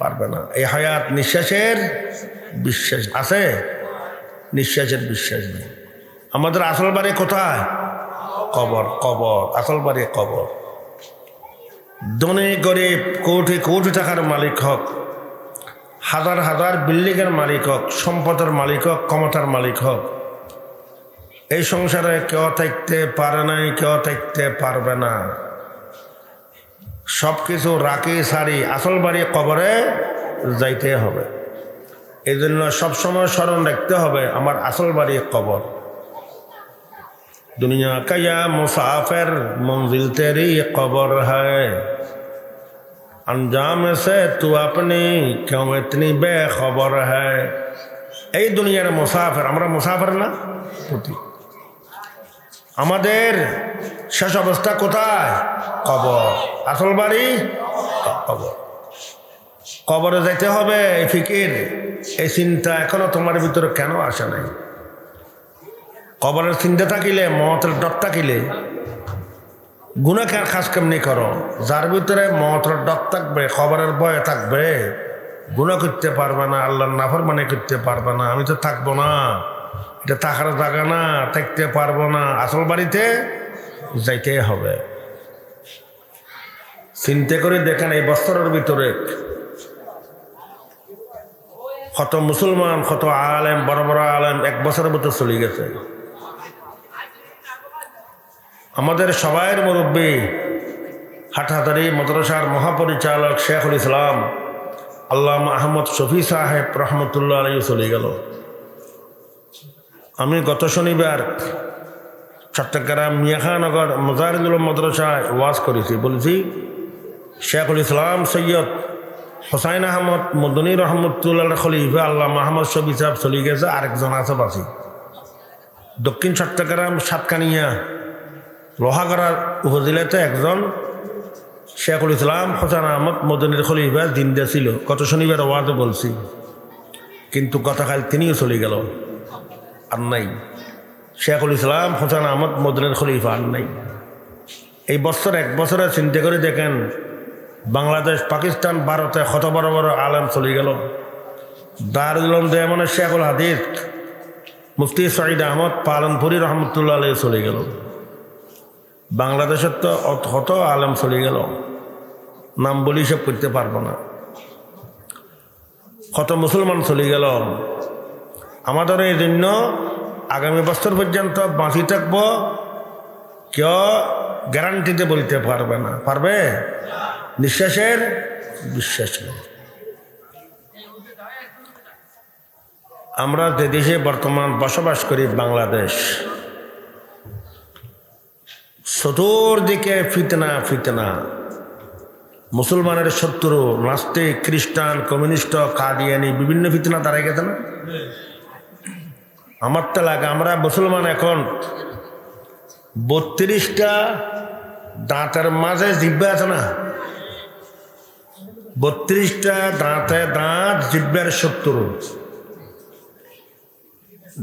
পারবে না। এই হায়াত নিঃশ্বাসের বিশ্বাস আছে? নিঃশ্বাসের বিশ্বাস নেই। আমাদের আসল বাড়ি কোথায়? কবর কবর, আসল বাড়ি কবর। ধনী, গরিব, কোটি কোটি টাকার মালিক হোক, হাজার হাজার বিল্ডিংয়ের মালিক হোক, সম্পদের মালিক হোক, ক্ষমতার মালিক হোক, এই সংসারে কেউ থাকতে পারে নাই, কেউ থাকতে পারবে না। সব কিছু রাখি সারি আসল বাড়ি কবরে যাইতে হবে এই জন্য সবসময় স্মরণ রাখতে হবে আমার আসল বাড়ি কবর दुनिया का या मुसाफिर मंजिल तेरी कब्र है अंजाम से तू अपनी क्यों इतनी बेखबर है এই দুনিয়ার মুসাফির আমরা মুসাফির না প্রতি আমাদের শেষ অবস্থা কোথায়? কবর। আসল বাড়ি? কবর। কবরে যাইতে হবে, এই ফিকির। এই চিন্তা এখনও তোমার ভিতরে কেন আসে নাই? কবরের চিন্তা থাকিলে, মতের ডর থাকিলে গুণাকার খাস কেমনি করো? যার ভিতরে মতের ডর থাকবে খবরের ভয় থাকবে গুণা করতে পারবে না, আল্লাহর নাফর মানে করতে পারবে না, আমি তো থাকব না। এটা থাকার জায়গা না, থাকতে পারব না। আসল বাড়িতে যাইতে হবে। চিন্তা করে দেখেন এই বছরের ভিতরে কত মুসলমান, কত আলেম, বড় বড় আলেম এক বছরের ভিতরে চলে গেছে। আমাদের সবাইয়ের মুরব্বী হাটহাতারি মাদ্রাসার মহাপরিচালক শেখুল ইসলাম আল্লাহ আহমদ শফি সাহেব রহমতুল্লাহ আলী চলে গেল। আমি গত শনিবার চট্টগ্রাম মিয়াখানগর মজারিদুল মাদ্রাসায় ওয়াজ করেছি। বলছি, শেখুল ইসলাম সৈয়দ হোসাইন আহমদ মদনী রহমতুল্লাহ খলিফা আল্লাহ মাহমদ শফি সাহেব চলে গেছে, আরেকজন আছে বাসি দক্ষিণ চট্টগ্রাম সাতকানিয়া লোহাগড়ার উপজেলাতে একজন শেখুল ইসলাম হোসেন আহমদ মদনীর খলিফা জিন্দা ছিল। গত শনিবার ওয়াজে বলছি, কিন্তু গতকাল তিনিও চলে গেল। আর নাই। শেখুল ইসলাম, হোসেন আহমদ, মদনীর খলিফা আর নাই। এই বছর এক বছরে চিন্তা করে দেখেন, বাংলাদেশ, পাকিস্তান, ভারতে কত বড় বড় আলেম চলে গেল। দারুল দেমনে শেখুল হাদিস। মুফতি সঈদ আহমদ পালনপুরি রহমতুল্লাহ আলহ চলে গেল। বাংলাদেশের তো কত আলেম চলে গেল। নাম বলি সব করতে পারব না। কত মুসলমান চলে গেল। আমাদের এই জন্য আগামী বছর পর্যন্ত বাঁচি থাকব। কেউ গ্যারান্টিতে বলতে পারবে না। পারবে? নিঃশ্বাসের বিশ্বাস আমরা যে দেশে বর্তমান বসবাস করি, বাংলাদেশ, চতুর্দিকে ফিতনা ফিতনা। মুসলমানের শত্রু, নাস্তিক, খ্রিস্টান, কমিউনিস্ট কাদিয়ানি বিভিন্ন ফিতনা দাঁড়াই গেছে না? আমার লাগে, আমরা মুসলমান এখন। বত্রিশটা দাঁতের মাঝে জিব্বা আছে না? বত্রিশটা দাঁতে দাঁত, জিব্বার শত্রু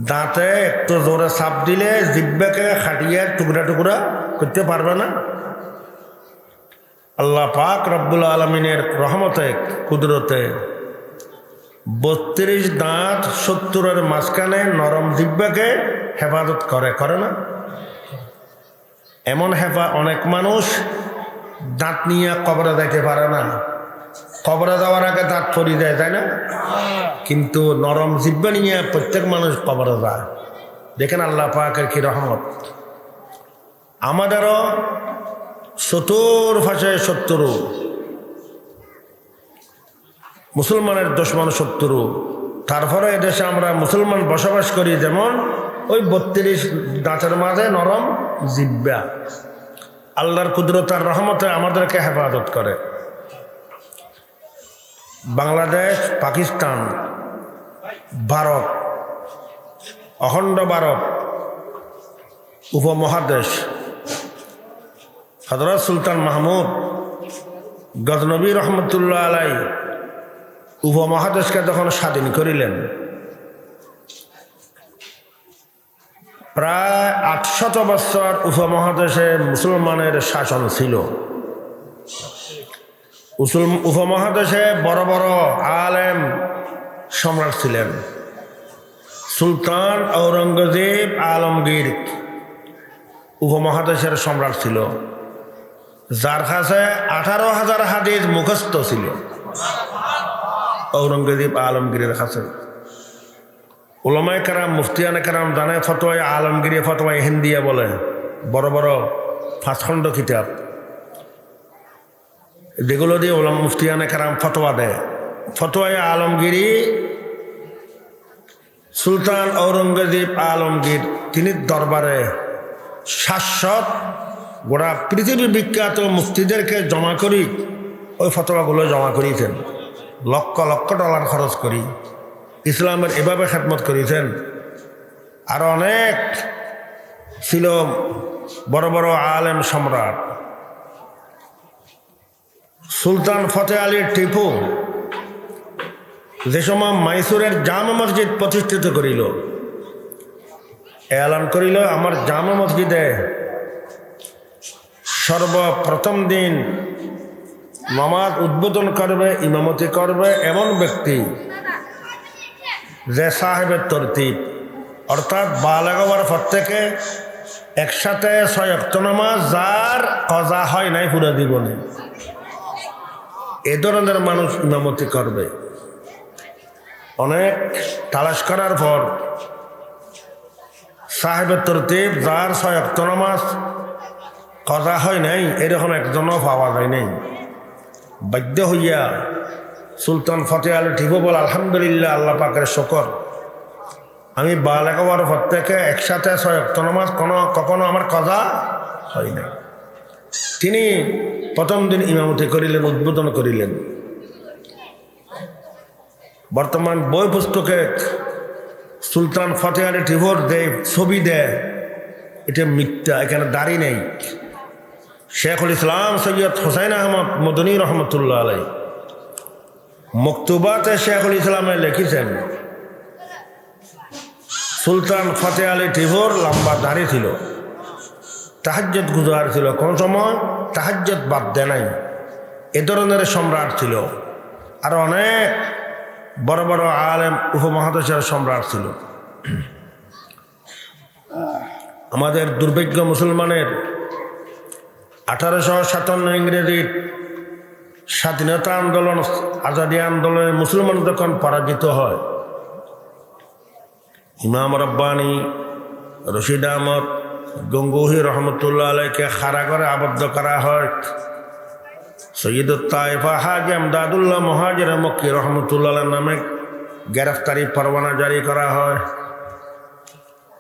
দাঁতে একটু জোরে চাপ দিলে জিব্বাকে খাটিয়ে টুকরা টুকরা করতে পারবে না। আল্লাহ পাক রব্বুল আলমিনের রহমতে, কুদরতে বত্রিশ দাঁত সত্তরের মাঝখানে নরম জিব্বাকে হেফাজত করে করে না? এমন হেফা অনেক মানুষ দাঁত নিয়ে কবরে যাইতে পারে না। কবরে যাওয়ার আগে দাঁত ফরি যায়, তাই না? কিন্তু নরম জিব্বা নিয়ে প্রত্যেক মানুষ কবরে যায়। দেখেন আল্লাহ পাকের কি রহমত। আমাদেরও চতুর ভাষায় শত্রু মুসলমানের দুশ্মন শত্রু। তারপরে এদেশে আমরা মুসলমান বসবাস করি যেমন ওই বত্রিশ দাঁতের মাঝে নরম জিব্বা। আল্লাহর কুদরতার রহমতে আমাদেরকে হেফাজত করে। বাংলাদেশ, পাকিস্তান, ভারত, অখণ্ড ভারত, উপমহাদেশ হজরত সুলতান মাহমুদ, গজনবী রহমতুল্লাহ আলাই উপমহাদেশকে যখন স্বাধীন করিলেন, প্রায় আটশত বৎসর উপমহাদেশে মুসলমানের শাসন ছিল। উপমহাদেশে বড় বড় আলেম সম্রাট ছিলেন। সুলতান ঔরঙ্গজেব আলমগীর উপমহাদেশের সম্রাট ছিল, যার কাছে আঠারো হাজার হাদিস মুখস্থ ছিল। ঔরঙ্গজেব আলমগীরের কাছে। ওলামায় কারাম মুফতিয়ানে কারাম জানে ফতোয়ায় আলমগিরি ফতোয়ায় হিন্দিয়া বলে, বড় বড় পাঁচখণ্ড কিতাব। যেগুলো দিয়ে ওলাম মুফতিয়ানে কারাম ফতোয়া দেয়। ফতোয়ায় আলমগিরি সুলতান ঔরঙ্গজেব আলমগীর তিনি দরবারে শাশ্বত গোড়া পৃথিবী বিখ্যাত মুফতিদেরকে জমা করি, ওই ফতোয়াগুলো জমা করিয়েছেন লক্ষ লক্ষ ডলার খরচ করি। ইসলামের এভাবে খেদমত করেছেন। আর অনেক ছিল বড় বড় আলেম সম্রাট। সুলতান ফতে আলী টিপু যে সময় মাইসুরের জামা মসজিদ প্রতিষ্ঠিত করিল, এলান করিল, আমার জামা মসজিদে সর্বপ্রথম দিন নমাজ উদ্বোধন করবে, ইমামতি করবে এমন ব্যক্তি যে সাহেবের তরতিব। অর্থাৎ বালাগবার পর থেকে একসাথে ছয়ক্ত নামাজ যার কজা হয় নাই পুরো জীবনে। এ ধরনের মানুষ ইমামতি করবে। অনেক তালাশ করার পর সাহেবের তরতিব যার ছয়ক্ত নামাজ কজা হয় নাই, এরকম একজনও পাওয়া যায় নাই। বাধ্য হইয়া সুলতান ফতে আলী ঠিকও বল আলহামদুলিল্লাহ, আল্লাহ পাকের শকর। আমি বালেক হওয়ার পর থেকে একসাথে ছয়ক্ত কোনো, কখনো আমার কজা হয় না তিনি প্রথম দিন ইমামতি করিলেন, উদ্বোধন করিলেন। বর্তমান বই পুস্তকে সুলতান ফতে আলী টিভোর দেয় ছবি দেয়। এটা মিথ্যা, এখানে দাড়ি নেই। শেখুল ইসলাম সৈয়দ হোসাইন আহমদ মদনী রহমতুল্লাহ আলাই। মকতুবাতে শেখুল ইসলামে লিখেছেন, সুলতান ফতে আলী টিভোর লম্বা দাড়ি ছিল তাহাজ্জত গুজার ছিল কোন সময়? তাহাজ্জত বাদ দেয় নাই। এ ধরনের সম্রাট ছিল। আর অনেক বড় বড় আলেম উপমহাদেশের সম্রাট ছিল। আমাদের দুর্ভাগ্য মুসলমানের আঠারোশো সাতান্ন ইংরেজির স্বাধীনতা আন্দোলন, আজাদি আন্দোলনে মুসলমান যখন পরাজিত হয়, ইমাম রব্বানি, রশিদ আহমদ, গঙ্গুহি রহমতুল্লাহ আলাইকে খাড়া করে আবদ্ধ করা হয়। সৈয়দ তাইফা হাজি আমদাদুল্লাহ মহাজির মক্কি রহমতুল্লাহ নামে গ্রেফতারি পরোয়ানা জারি করা হয়।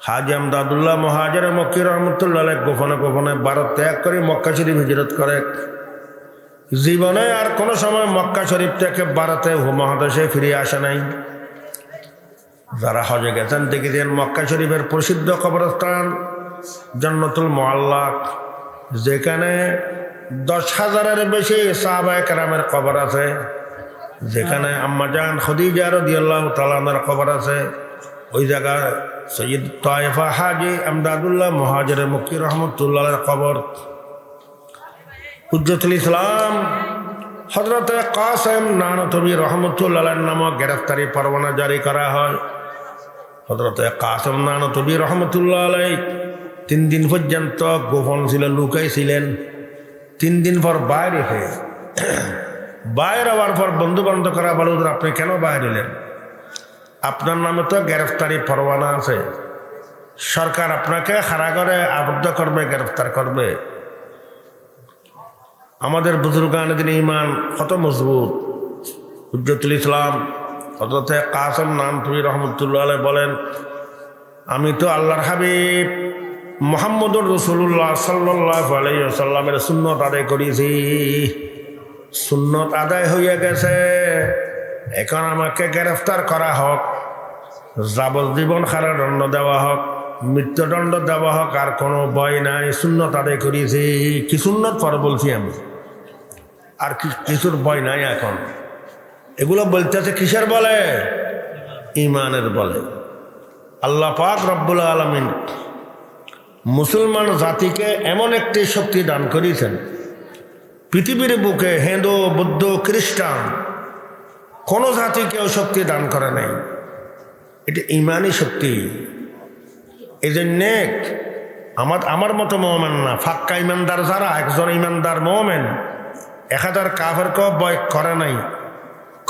হাজি আমদাদুল্লাহ মহাজের মক্কি রহমতুল্লাহ গোপনে গোপনে ভারত ত্যাগ করে মক্কা শরীফ হিজরত করে। জীবনে আর কোনো সময় মক্কা শরীফ থেকে ভারতে মহাদেশে ফিরে আসে নাই। যারা হজে গেছেন দেখেছেন মক্কা শরীফের প্রসিদ্ধ কবরস্থান জন্নতুল মোয়াল্লাক যেখানে দশ হাজারের বেশি সাহাবায় কেরামের কবর আছে, যেখানে আম্মাজান খদিজা রদিয়াল্লাহ তালামের কবর আছে। ওই জায়গায় সৈয়দ তয়েফা হাজি আমদাদুল্লাহ মহাজের মুকির রহমতুল্লাহের কবর। হুজ্জতুল ইসলাম হজরত কাসেম নানতবি রহমতুল্লাহ নামক গ্রেফতারি পরোয়ানা জারি করা হয়। হজরত কাসেম নানতবি রহমতুল্লাহ আলাই তিন দিন পর্যন্ত গোপন ছিল লুকাই ছিলেন তিন দিন পর বাইরে হয়ে, বাইরে হওয়ার পর বন্ধু বন্ধ করা বলো আপনি কেন বাইরে এলেন? আপনার নামে তো গ্রেফতারি পরোয়ানা আছে। সরকার আপনাকে করে আবদ্ধ করবে, গ্রেফতার করবে। আমাদের বুজুর্গান দিন ইমান কত মজবুত। হুজ্জতুল ইসলাম হজরতে কাসম নাম তুই রহমতুল্লাহ বলেন, আমি তো আল্লাহর হাবিব মোহাম্মদুর রসুল্লাহ সাল্লাহ আলাইসাল্লামের সুন্নত আদায় করেছি। সুন্নত আদায় হয়ে গেছে। এখন আমাকে গ্রেফতার করা হোক, যাবজ্জীবন দণ্ড দেওয়া হোক, মৃত্যুদণ্ড দেওয়া হোক, আর কোনো ভয় নাই শূন্যত আদায় করিয়েছি কি শূন্যত পর বলছি আমি? আর কিছুর ভয় নাই এখন? এগুলো বলতেছে কিসের বলে? ইমানের বলে। আল্লাহ পাক রব্বুল আলমিন মুসলমান জাতিকে এমন একটি শক্তি দান করেছেন। পৃথিবীর বুকে হিন্দু, বৌদ্ধ, খ্রিস্টান কোনো জাতি কেউ শক্তি দান করে নাই। এটা ইমানই শক্তি। এই জন্যে আমার আমার মতো মোমেন না, ফাক্কা ইমানদার যারা, একজন ইমানদার মোমেন এক হাজার কাফের কেউ বয় করে নাই,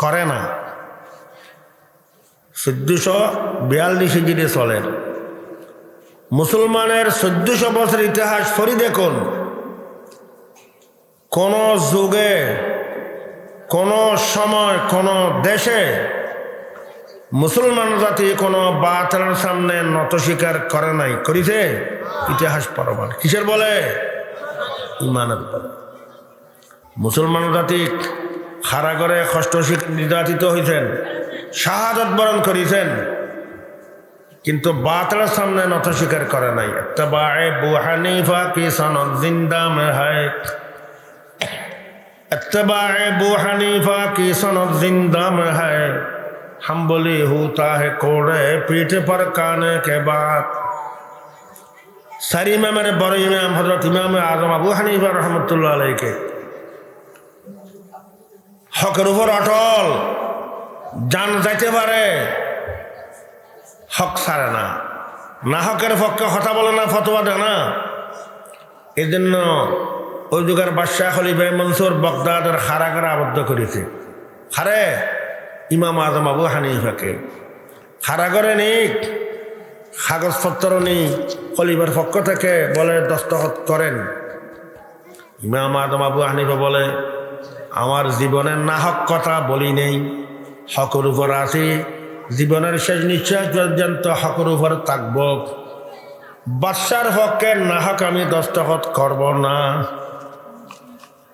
করে না। চোদ্দশো বিয়াল্লিশ হিজড়ি চলেন মুসলমানের চোদ্দশো বছর ইতিহাস সরি দেখুন, কোন যুগে কোন সময়, কোন দেশে মুসলমান জাতি কোনো বাতিলের সামনে নত স্বীকার করে নাই, করিছে? ইতিহাস পরবার কিসের বলে? ইমানের বলে। মুসলমান জাতি খারা করে কষ্ট নির্যাতিত হয়েছেন শাহাদত বরণ করেছেন, কিন্তু বাতলের সামনে নত স্বীকার করে নাই। একটা তবায় বুহানিফা কি সনদ জিন্দা মে হায় হকের উপর অটল, যান যাইতে পারে। হক ছাড়ে না। না হকের পক্ষে কথা বলে না ফতোয়া দেয় না। এজন্য ওই যুগের বাদশাহ খলিফাই মনসুর বগদাদের খারাগারে আবদ্ধ করেছে। হারে ইমাম আজম আবু হানিফাকে। খারাগরে নিক কাগজপত্র নেই, খলিফার পক্ষ থেকে বলে দস্তখত করেন। ইমাম আজম আবু হানিফা বলে, আমার জীবনের নাহক কথা বলি নেই। হকর উপর আছি, জীবনের শেষ নিশ্চয় পর্যন্ত হকর উপর থাকব। বাদশার পক্ষে নাহক আমি দস্তখত করব না।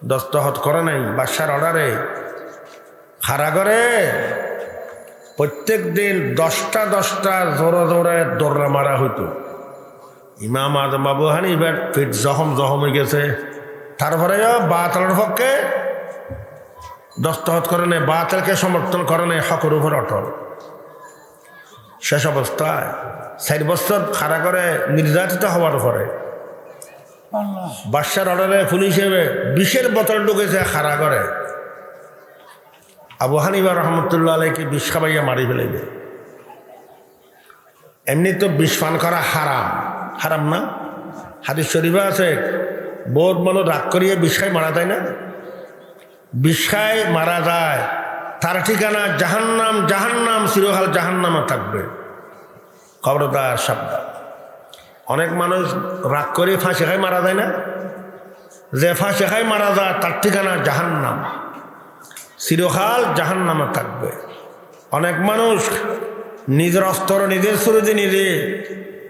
দস্তখত করে নাই, বাদশার অর্ডারে। খারাগরে প্রত্যেক দিন দশটা দশটা জোরে জোরে দৌড়া মারা হইতো। ইমাম আজম বাবু হানিবার পেট জখম জখম হয়ে গেছে। তারপরে বাতলের পক্ষে দস্তহত করে নেই বাতলকে সমর্থন করে নেই হকের উপর অটল। শেষ অবস্থায় চার বছর খাড়া করে নির্যাতিত হওয়ার পরে বাদশার অর্ডারে পুলিশে বিষের বোতল ঢুকেছে, খাড়া করে। আবু হানিবা রহমতুল্লাহ আলাইকে বিষ খাবাইয়া মারি ফেলেবে এমনি তো বিষ পান করা হারাম। হারাম না? হাদিস শরীফা আছে বহুত মানুষ রাগ করিয়ে বিষ খাই মারা যায় না? বিষায় মারা যায়। তার ঠিকানা জাহান্নাম জাহান্নাম চিরহাল জাহান্নামে থাকবে। খবরদার সাবধান। অনেক মানুষ রাগ করে ফাঁসি খাই মারা যায় না? যে ফাঁসি খাই মারা যায়, তার ঠিকানা জাহান্নাম। চিরকাল জাহান নামে থাকবে। অনেক মানুষ নিজের অস্ত্র নিজের সুরজে নিজে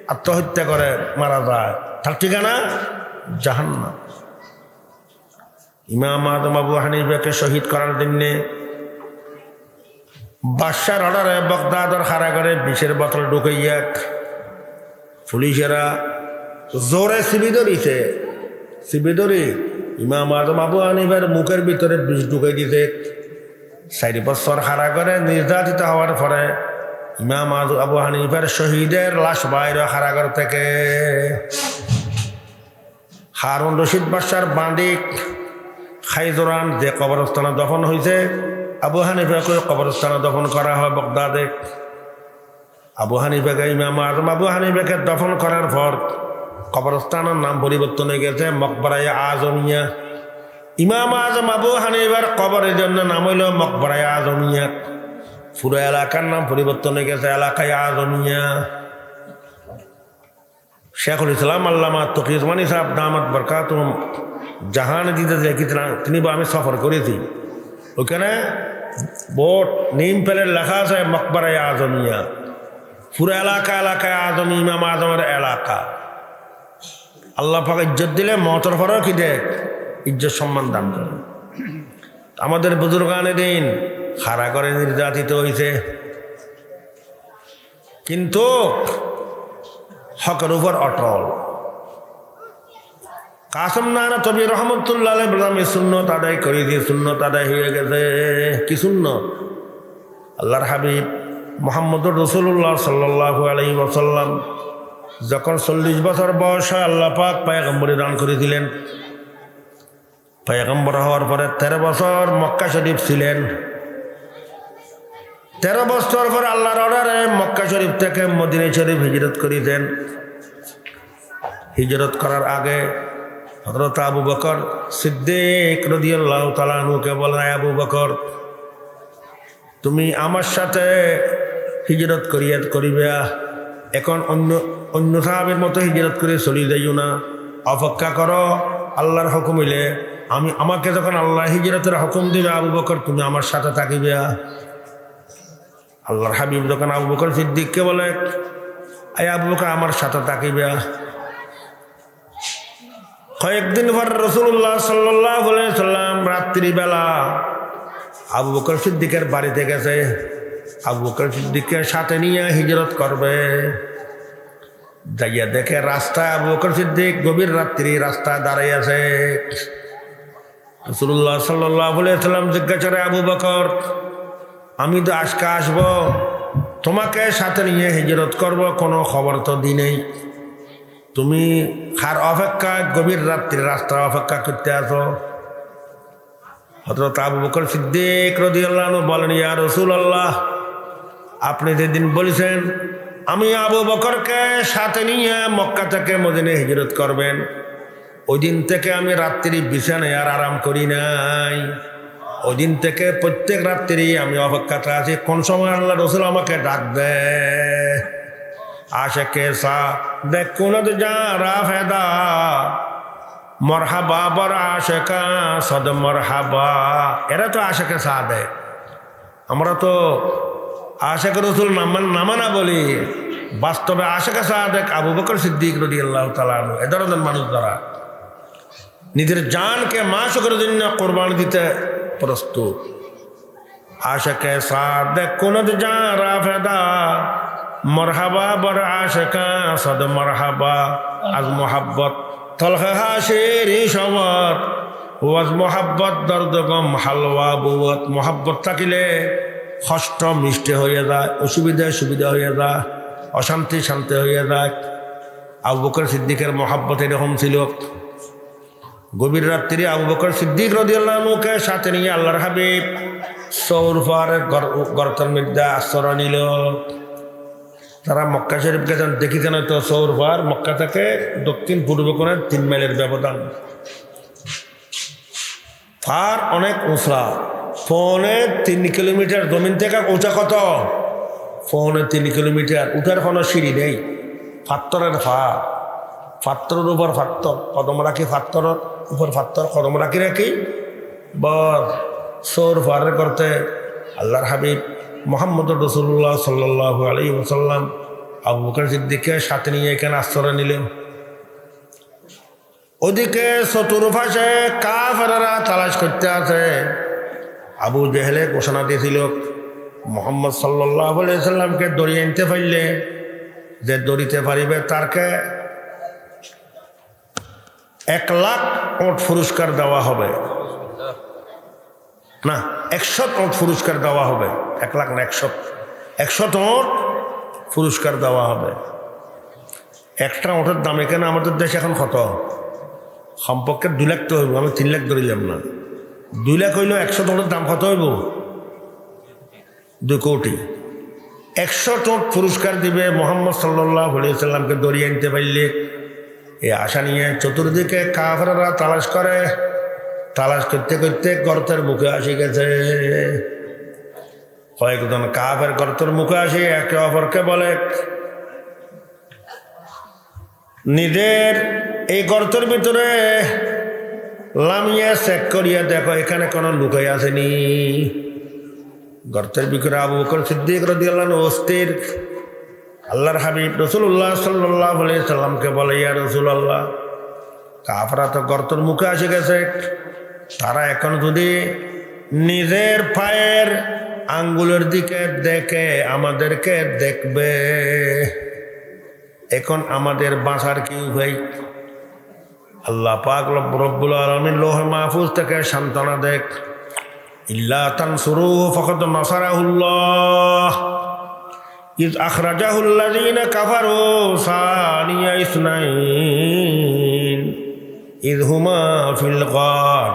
আত্মহত্যা করে মারা যায়। তার ঠিকানা জাহান্নাম। ইমাম আদম আবু হানিফাকে শহীদ করার জন্যে বাদশার অর্ডারে বগদাদর খারা করে বিষের বোতল ঢুকাইয়া পুলিশেরা জোরে সিবি ধরিছে সিবি ধরি ইমাম আদম আবু হানিফার মুখের ভিতরে বিষ ঢুকাই দিতে চারি বছর হারা করে নির্যাতিত হওয়ার পরে ইমাম আবু হানিফার শহীদের লাশ বাইরে হারাগর থেকে হারুন রশিদ বাদশার বাঁদিক খাইজোরান যে কবরস্থানে দফন হয়েছে আবু হানিফাকে কবরস্থানে দফন করা হয় বগদাদে। আবু হানিফাকে ইমাম আজম, আবু হানিফাকে দফন করার পর কবরস্থানের নাম পরিবর্তন হয়ে গেছে, মকবরায় আজমিয়া। ইমাম আজম আবু হানিফার কবরের জন্য নাম হইল মকবরায় আজমিয়া। পুরো এলাকার নাম পরিবর্তন হয়ে গেছে, এলাকায় আজমিয়া। শেখুল ইসলাম আল্লামা তকিজমানি সাহেব, দামাত বরকাত জাহান দিতে দেখি তিনি বা আমি সফর করেছি। ওখানে বোট, নিম পেলের লেখা আছে মকবরায় আজমিয়া। পুরো এলাকা, এলাকায় আজম ইমাম আজমের এলাকা। আল্লাহ পাক ইজ্জত দিলে মতর পরেও কি দেখ ইজ্জত সম্মান দান করে। আমাদের বুজুর্গানের দিন খাড়া করে নির্যাতিত হয়েছে কিন্তু হকের উপর অটল। কাসম নানা তবে রহমতুল্লাহ বললাম শূন্যত আদায় করে দিয়ে শূন্য আদায় হয়ে গেছে। কি শূন্য আল্লাহর হাবিব মোহাম্মদুর রসুল্লাহ সাল্লাহ আলাই ওসাল্লাম যখন চল্লিশ বছর বয়স আল্লাহ পাক পায়গম্বরী দান করে দিলেন। পয়গম্বর হওয়ার পরে তেরো বছর মক্কা শরীফ ছিলেন। তেরো বছর পরে আল্লাহর অর্ডারে মক্কা শরীফ থেকে মদিনা শরীফ হিজরত করিতেন হিজরত করার আগে হজরত আবু বকর সিদ্দিক রদিয়াল্লাহ তালানুকে বলেন আবু বকর, তুমি আমার সাথে হিজরত করিয়া করিবে। এখন অন্য অন্য সাহাবের মতো হিজরত করে চলি যাইও না। অপেক্ষা করো, আল্লাহর হুকুম হইলে আমি আমাকে যখন আল্লাহ হিজরতের হুকুম দিবে, আবু বকর, তুমি আমার সাথে থাকিবে। আল্লাহর হাবিব যখন আবু বকর সিদ্দিককে বলে আই আবু বকর, আমার সাথে থাকিবে। কয়েকদিন পর রসুল্লাহ সাল্লাহ সাল্লাম রাত্রিবেলা আবু বকর সিদ্দিকের বাড়িতে গেছে। আবু বকর সিদ্দিককে সাথে নিয়ে হিজরত করবে। যাইয়া দেখে রাস্তায় আবু সিদ্দিক গভীর রাত্রি রাস্তায় দাঁড়াই আছে। রসুল্লাহ সাল্লাহ সাল্লাম জিজ্ঞাসা আবু বকর, আমি তো আজকে আসব, তোমাকে সাথে নিয়ে হিজরত করব, কোনো খবর তো দি নেই। তুমি খার অপেক্ষা গভীর রাত্রি রাস্তা অপেক্ষা করতে আসো। হজরত আবু বকর সিদ্দিক রদিয়াল্লাহ বলেন, ইয়া রসুল আল্লাহ আপনি যেদিন বলেছেন, আমি আবু বকরকে সাথে নিয়ে মক্কা থেকে মদিনে হিজরত করবেন। ওই দিন থেকে আমি রাত্রি বিছানায় আর আরাম করি নাই। ওই দিন থেকে প্রত্যেক রাত্রি আমি অপেক্ষাতে আছি। কোন সময় আল্লাহ রসুল আমাকে ডাক ডাকবে আশেকে সা দেখ কোন যারা ফেদা। মরহাবা বর আশেকা, সদ মরহাবা। এরা তো আশেকে সা দেয় আমরা তো আশেক রসুল নামান নামানা বলি বাস্তবে আশেকা সাহাদেক আবু বকর সিদ্দিক রদি আল্লাহ তালু এ ধরনের মানুষ দ্বারা নিজের জানকে মাসকের জন্য কোরবানি দিতে প্রস্তুত। আশেকে সাদেক কোন যারা ফেদা মরহাবা বর আশেকা সদ মরহাবা, আজ মোহাব্বত তলহে হাসির ওয়াজ মোহাব্বত দর্দগম হালওয়া বৌত মোহাব্বত থাকিলে কষ্ট, মিষ্টি হয়ে যায়, অসুবিধা, সুবিধা হয়ে যায়, অশান্তি, শান্তি হয়ে যায়। আবু বকর সিদ্দিকের মহাব্বত এরকম ছিল। গভীর রাত্রি আবু বকর সিদ্দিক রদিয়াল্লাহকে সাথে নিয়ে আল্লাহর হাবিব সৌর পাহাড়ে গর্তর মধ্যে আশ্রয় নিল। তারা মক্কা শরীফকে যখন দেখিতেন তো সৌর মক্কা থেকে দক্ষিণ পূর্ব কোণে তিন মাইলের ব্যবধান। আর অনেক উঁচা। ফোনে তিন কিলোমিটার জমিন থেকে উঁচা কত? ফোনে তিন কিলোমিটার। উঠার কোনো সিঁড়ি নেই। ফাত্তরের ফা ফাত্তরের উপর ফাত্তর। কদম রাখি ফাত্তরের উপর ফাত্তর। কদম রাখি রাখি। বর। সৌর ফারের করতে। আল্লাহর হাবিব মোহাম্মদ রসুল্লাহ সাল্লাহ আলী ওসাল্লাম আবু বকর সিদ্দিককে সাথে নিয়ে এখানে আশ্রয় নিলেন। ওদিকে চতুর্পাশে কাফেরা তালাশ করতে আছে আবু জেহেলে ঘোষণা দিয়েছিল, মোহাম্মদ সাল্লাহ দড়িয়ে আনতে পারলে যে দড়িতে পারিবে তারকে এক লাখ ওট পুরস্কার দেওয়া হবে। না একশো ওট পুরস্কার দেওয়া হবে। এক লাখ না একশো একশো ওট পুরস্কার দেওয়া হবে। একটা ওটের দাম এখানে আমাদের দেশে এখন কত? সম্পর্কে দু লাখ তো হইব, আমি তিন লাখ ধরিলাম না। দুই লাখ হইলেও একশো টোটের দাম কত হইব? দুই কোটি। একশো টোট পুরস্কার দিবে মোহাম্মদ সাল্লাহ সাল্লামকে দড়িয়ে আনতে পারলে। এ আশা নিয়ে চতুর্দিকে কাফেরা তালাশ করে। তালাশ করতে করতে গর্তের মুখে আসি গেছে। কয়েকজন কাফের গর্তের মুখে আসি, একে অপরকে বলে, নিজের এই গর্তের ভিতরে লামিয়ে চেক করিয়া দেখো, এখানে কোনো লুকাই আসেনি। গর্তের ভিতরে আবু বকর সিদ্দিক রদি আল্লাহ অস্থির। আল্লাহর হাবিব রসুল্লাহ সাল্লাহ সাল্লামকে বলে, ইয়া রসুল আল্লাহ কাফরা তো গর্তর মুখে আসে গেছে। তারা এখন যদি নিজের পায়ের আঙ্গুলের দিকে দেখে, আমাদেরকে দেখবে। এখন আমাদের বাঁচার কি উপায় আল্লাহ পাক রব্বুল আলমিন লোহ মাহফুজ থেকে সান্ত্বনা দেখ ইল্লা তানসুরু ফকত নাসারাহুল্লাহ إذ أخرجه الذين كفروا ثاني اثنين إذ هما في الغار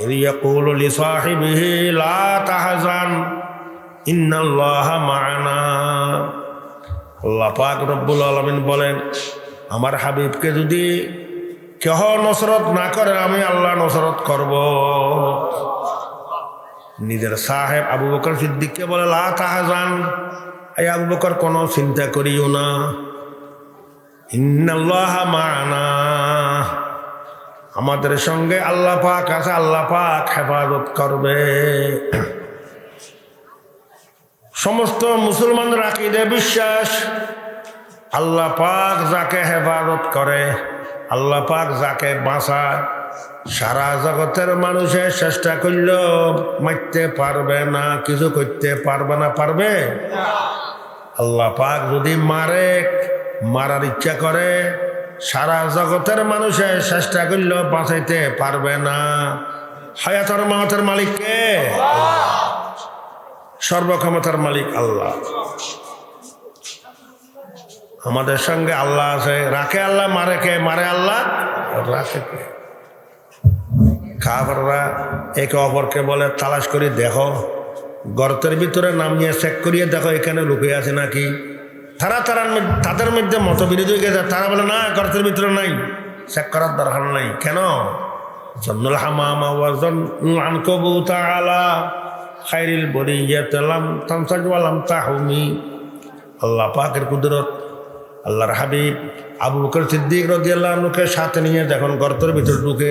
إذ يقول لصاحبه لا تحزن إن الله معنا আল্লাহ পাক রব্বুল আলমিন বলেন আমার হাবিবকে যদি কেহ নসরত না করে, আমি আল্লাহ নসরত করব। নিজের সাহেব আবু বকর সিদ্দিককে বলে, লা তাহাজান। এই আবু বকর, কোনো চিন্তা করিও না। মানা। আমাদের সঙ্গে আল্লাহ পাক আছে, আল্লাহ পাক হেফাজত করবে। সমস্ত মুসলমানদের আকিদে বিশ্বাস, আল্লাহ পাক যাকে হেফাজত করে। আল্লাহ পাক যাকে বাঁচায়, সারা জগতের মানুষে চেষ্টা করল মারতে পারবে না, কিছু করতে পারবে না, পারবে? আল্লাহ পাক যদি মারে, মারার ইচ্ছা করে, সারা জগতের মানুষে চেষ্টা করল বাঁচাইতে পারবে না। হায়াতর মাহতের মালিককে সর্বক্ষমতার মালিক আল্লাহ। আমাদের সঙ্গে আল্লাহ আছে। রাখে আল্লাহ, মারে কে? মারে আল্লাহ, রাখে কে? খাবাররা একে অপরকে বলে, তালাশ করে, দেখো, গর্তের ভিতরে নাম নিয়ে চেক করিয়ে দেখো, এখানে লুকিয়ে আছে নাকি? তারা তারা তাদের মধ্যে মতবিরোধী হয়ে গেছে। তারা বলে, না, গর্তের ভিতরে নাই, চেক করার দরকার নাই। কেন? জন্নুল হামামা খাইরিল তাহুমি। আল্লাহ পাকের কুদরত আল্লাহর হাবিব আবু বকর সিদ্দিক রদিয়াল্লাহকে সাথে নিয়ে যখন গর্তের ভিতরে ঢুকে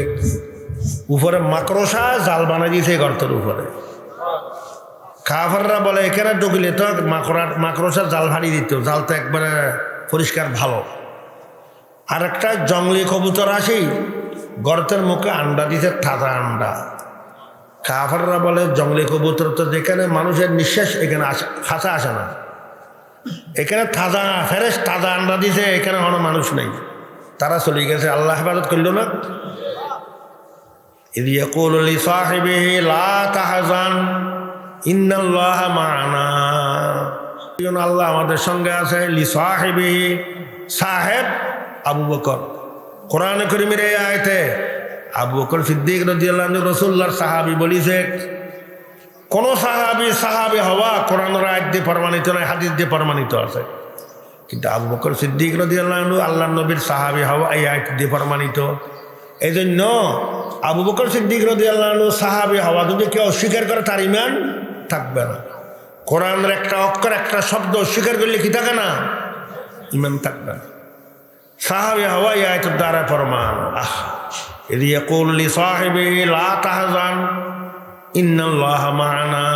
উপরে মাকড়সা জাল বানাই দিয়েছে গর্তের উপরে। কাফাররা বলে, এখানে ঢুকলে তো মাকড়া মাকড়সা জাল ভাড়ি দিত। জাল তো একবারে পরিষ্কার ভালো। আর একটা জঙ্গলি কবুতর আসি গর্তের মুখে আন্ডা দিছে তাজা আন্ডা। কাফাররা বলে, জঙ্গলি কবুতর তো যেখানে মানুষের নিঃশ্বাস, এখানে আসে খাসা আসে না। এখানে তাজা ফেরেস তাজা আন্ডা দিছে এখানে কোনো মানুষ নেই তারা চলে গেছে আল্লাহ হেফাজত করল না إذ يقول لصاحبه لا تحزن إن الله معنا আল্লাহ আমাদের সঙ্গে আছে লি সাহেবি সাহেব আবু বকর কোরআন করিমের এই আয়তে আবু বকর সিদ্দিক রাদিয়াল্লাহু আনহু রাসূলুল্লাহর সাহাবী বলিছে কোন সাহাবি সাহাবি হওয়া কোরআন রায় দিয়ে প্রমাণিত নয়, হাদিস দিয়ে প্রমাণিত আছে। কিন্তু আবু বকর সিদ্দিক নদী আল্লাহ আল্লাহ নবীর সাহাবি হওয়া এই আয় দিয়ে প্রমাণিত। এই জন্য আবু বকর সিদ্দিক রদি আল্লাহ সাহাবি হওয়া যদি কেউ অস্বীকার করে, তার ইমান থাকবে না। কোরআনের একটা অক্ষর, একটা শব্দ অস্বীকার করলে কি থাকে না? ইমান থাকবে না। সাহাবি হওয়া এই আয়াতের দ্বারা প্রমাণ। আহ এদিকে করলি সাহেবে লা তাহাজান। ইন্নাল্লাহ মানা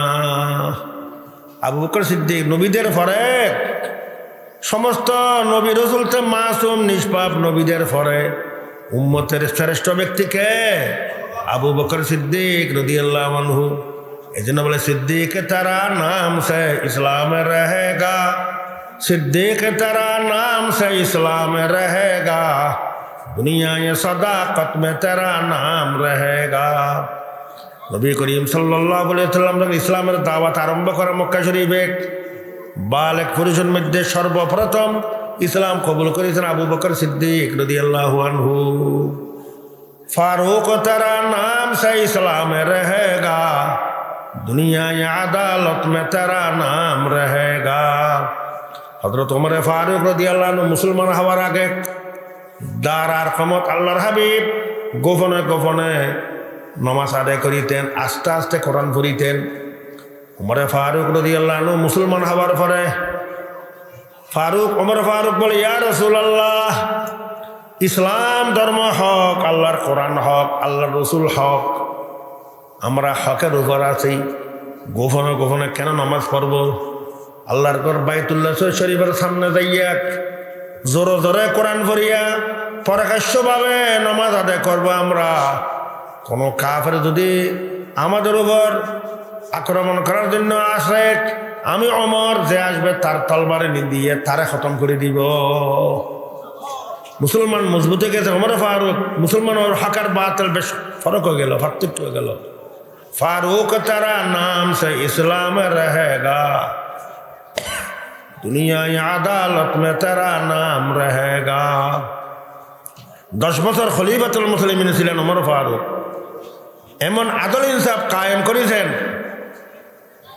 আবু বকর সিদ্দিক, নবীদের ফরেক। সমস্ত নবী রসুলতে মাসুম, নিষ্পাপ নবীদের ফরে উম্মতের শ্রেষ্ঠ ব্যক্তিকে আবু বকর সিদ্দিক নদী আল্লাহ মানহু এই জন্য বলে, সিদ্দিক তারা নাম সে ইসলাম রহেগা। সিদ্দিক তারা নাম সে ইসলাম রহেগা। दुनिया ये सदाकत में নাম नाम रहेगा নবী করিম সাল্লাহ বলেছিলাম যখন ইসলামের দাওয়াত আরম্ভ করা মক্কা শরীফে বাল এক পুরুষের মধ্যে সর্বপ্রথম ইসলাম কবুল করেছেন আবু বকর সিদ্দিক নদী আল্লাহ আনহু। ফারুক তারা নাম সে ইসলাম রহেগা, দুনিয়ায় আদালত মে তারা নাম রহেগা। হজরত উমরে ফারুক রদি আল্লাহ মুসলমান হওয়ার আগে দার আর ক্ষমত আল্লাহর হাবিব গোপনে গোপনে নমাজ আদায় করিতেন, আস্তে আস্তে কোরআন পড়িতেন। ওমরে ফারুক রদি আল্লাহ মুসলমান হওয়ার পরে ফারুক ওমর ফারুক বলে, ইয়া রসুল আল্লাহ ইসলাম ধর্ম হক, আল্লাহর কোরআন হক, আল্লাহর রসুল হক। আমরা হকের উপর আছি। গোপনে গোপনে কেন নামাজ পড়ব? আল্লাহর ঘর বাইতুল্লাহ শরীফের সামনে যাইয়া জোরে জোরে কোরআন পড়িয়া প্রকাশ্যভাবে নমাজ আদায় করব আমরা। কোনো কাফের যদি আমাদের উপর আক্রমণ করার জন্য আসে, আমি অমর যে আসবে তার তলবারে দিয়ে তারে খতম করে দিব। মুসলমান মজবুত হয়ে গেছে অমর ফারুক। মুসলমান ওর হাকার বাতাল বেশ ফরক হয়ে গেল, পার্থক্য হয়ে গেল। ফারুক তারা নাম সে ইসলাম রহেগা। দুনিয়ায় আদালত মে তারা নাম রহেগা। দশ বছর খলিফাতুল মুসলিমিন ছিলেন অমর ফারুক। এমন আদল ইনসাফ কায়েম করেছেন।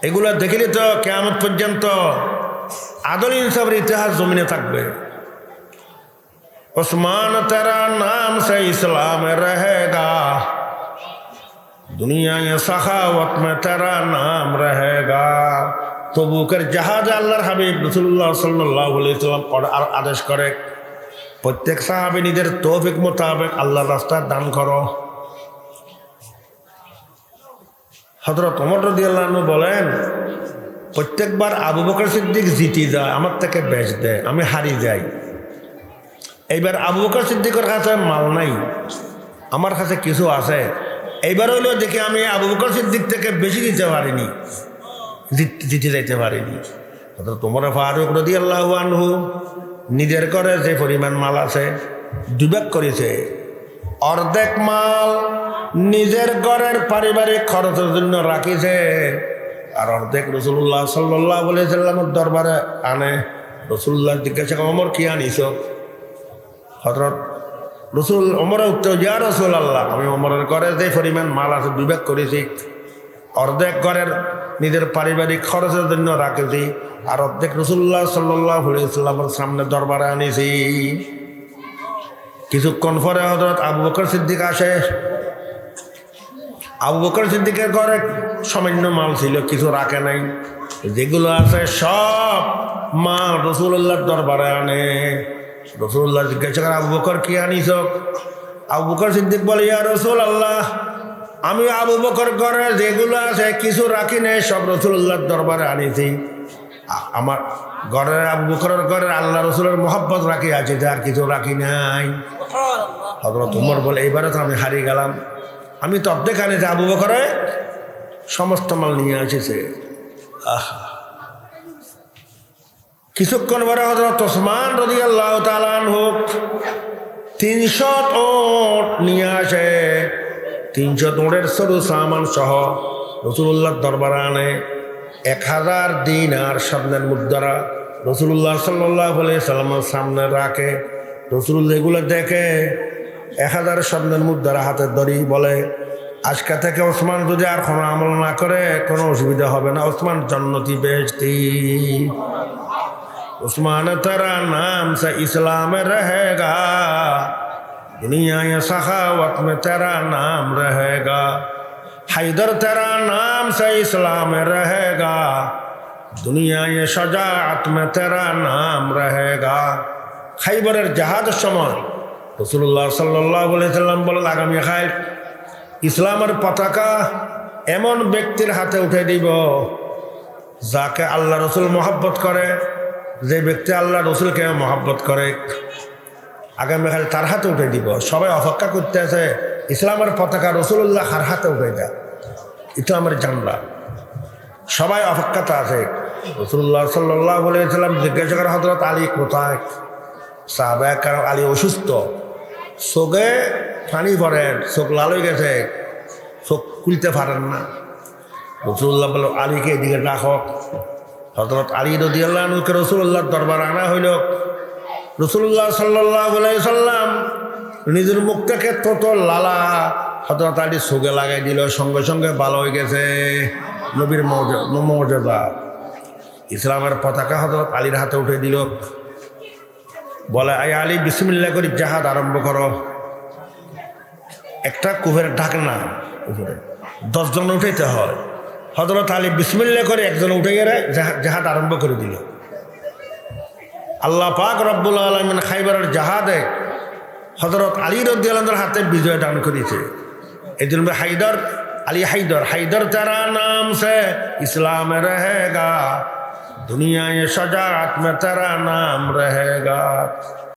এগুলো দেখিলে তো কেয়ামত পর্যন্ত আদল ইনসাফের ইতিহাস জমিনে থাকবে। ওসমান তারা নাম সে ইসলাম রহেগা দুনিয়া সাখাওয়াত মে তারা নাম রহেগা তবুকের জাহাজ আল্লাহর হাবিব রসুল্লাহ সাল্লাহ ইসলাম আদেশ করে, প্রত্যেক সাহাবি নিজের তৌফিক মোতাবেক আল্লাহর রাস্তা দান করো। হজরত অমর রদি আল্লাহ বলেন, প্রত্যেকবার আবু বকর সিদ্দিক জিতি যায়, আমার থেকে বেচ দেয়, আমি হারি যাই। এইবার আবু বকর সিদ্দিকের কাছে মাল নাই, আমার কাছে কিছু আছে। এইবার হইল দেখি আমি আবু বকর সিদ্দিক থেকে বেশি দিতে পারিনি, জিতে যাইতে পারিনি। অর্থাৎ তোমার ফারুক রদি আল্লাহ আনহু নিজের করে যে পরিমাণ মাল আছে, দুবেক করেছে। অর্ধেক মাল নিজের ঘরের পারিবারিক খরচের জন্য রাখিছে। আর অর্ধেক রসুল্লাহ সাল্লাহ বলেছিলামের দরবারে আনে। রসুল্লাহ জিজ্ঞাসা অমর কি আনিস? হজরত রসুল অমরের উত্তর, ইয়া রসুল আল্লাহ আমি অমরের ঘরে যে পরিমাণ মাল আছে বিবেক করেছি। অর্ধেক ঘরের নিজের পারিবারিক খরচের জন্য রাখেছি আর অর্ধেক রসুল্লাহ সাল্লাহ ইসলামের সামনে দরবারে আনিছি। কিছুক্ষণ পরে হজরত আবু বকর সিদ্দিক আসে। আবু বকর সিদ্দিকের ঘরে সামান্য মাল ছিল কিছু রাখে নাই। যেগুলো আছে সব মাল রসুল্লাহর দরবারে আনে। রসুল্লাহ জিজ্ঞাসা করে আবু বকর কি আনিস? আবু বকর সিদ্দিক বলে ইয়া রসুল আল্লাহ আমি আবু বকর ঘরে যেগুলো আছে কিছু রাখি নেই সব রসুল্লাহর দরবারে আনিছি। আমার ঘরের আবু বকরের ঘরের আল্লাহ রসুলের মোহাব্বত রাখি আছে আর কিছু রাখি নাই। হজরত উমর বলে এইবারে তো আমি হারিয়ে গেলাম। আমি তো অর্ধেক আনিছি আবু বকরে সমস্ত মাল নিয়ে আসিছে আহ। কিছুক্ষণ পরে হজরত ওসমান রদি আল্লাহ তালান হোক তিনশো ওট নিয়ে আসে। তিনশো তোড়ের সরু সামান সহ রসুল্লাহ দরবার আনে। এক হাজার দিন আর স্বপ্নের মুদ্রা রসুল্লাহ সাল্লাহ সাল্লামের সামনে রাখে। রসুল এগুলো দেখে এক হাজার স্বপ্নের মুদ্রা হাতের দড়ি বলে। আজকে থেকে ওসমান যদি আর কোনো আমল না করে, কোনো অসুবিধা হবে না। ওসমান জন্নতি বেশি ওসমান তারা নাম সে ইসলাম রহেগা। দুনিয়া সাহাওয়াত মে তারা নাম রহেগা। হায়দর তারা নাম সে ইসলাম রহেগা। দুনিয়া সজাত মে তারা নাম রহেগা। খাইবরের জাহাজ সময় রসুল্লাহ সাল্লাহ সাল্লাম বলেন, আগামী খাই ইসলামের পতাকা এমন ব্যক্তির হাতে উঠে দিব যাকে আল্লাহ রসুল মহাব্বত করে, যে ব্যক্তি আল্লাহ রসুলকে মহাব্বত করে। আগামী আগামীকাল তার হাতে উঠে দিব। সবাই অপেক্ষা করতে আছে ইসলামের পতাকা রসুল্লাহ হার হাতে উঠে যায় ইসলামের জানলা। সবাই অপেক্ষাতে আছে। রসুল্লাহ সাল্লাহ বলেছিলাম জিজ্ঞাসা করে হজরত আলী কোথায়? সাহাবে কারণ আলী অসুস্থ। চোখে পানি পড়েন চোখ লাল হয়ে গেছে। চোখ খুলতে পারেন না। রসুল্লাহ বলল আলীকে এদিকে রাখক হজরত আলী রদি আল্লাহকে রসুল্লাহর দরবার আনা হইল রসুল্লাহ সাল্লাহ সাল্লাম নিজের মুখ থেকে তত লালা হজরত আলী সুগে লাগাই দিল, সঙ্গে সঙ্গে ভালো হয়ে গেছে। নবীর মর্য- মর্যাদা ইসলামের পতাকা হজরত আলীর হাতে উঠে দিল বলে, আয় আলী বিসমিল্লা করি জাহাজ আরম্ভ করো। একটা কুহের ঢাকনা উপরে। দশজন উঠাইতে হয়। হজরত আলী বিসমিল্লা করে একজন উঠে গেলে জাহাজ আরম্ভ করে দিল। আল্লাহ পাক রব্বুল আলমিন খাইবারের জাহাদে হজরত আলী রদ্দিয়ালের হাতে বিজয় দান করেছে। এই জন্য হাইদর আলী হাইদর হাইদর তারা নাম সে ইসলাম রহেগা। दुनिया ये सजात में तेरा नाम रहेगा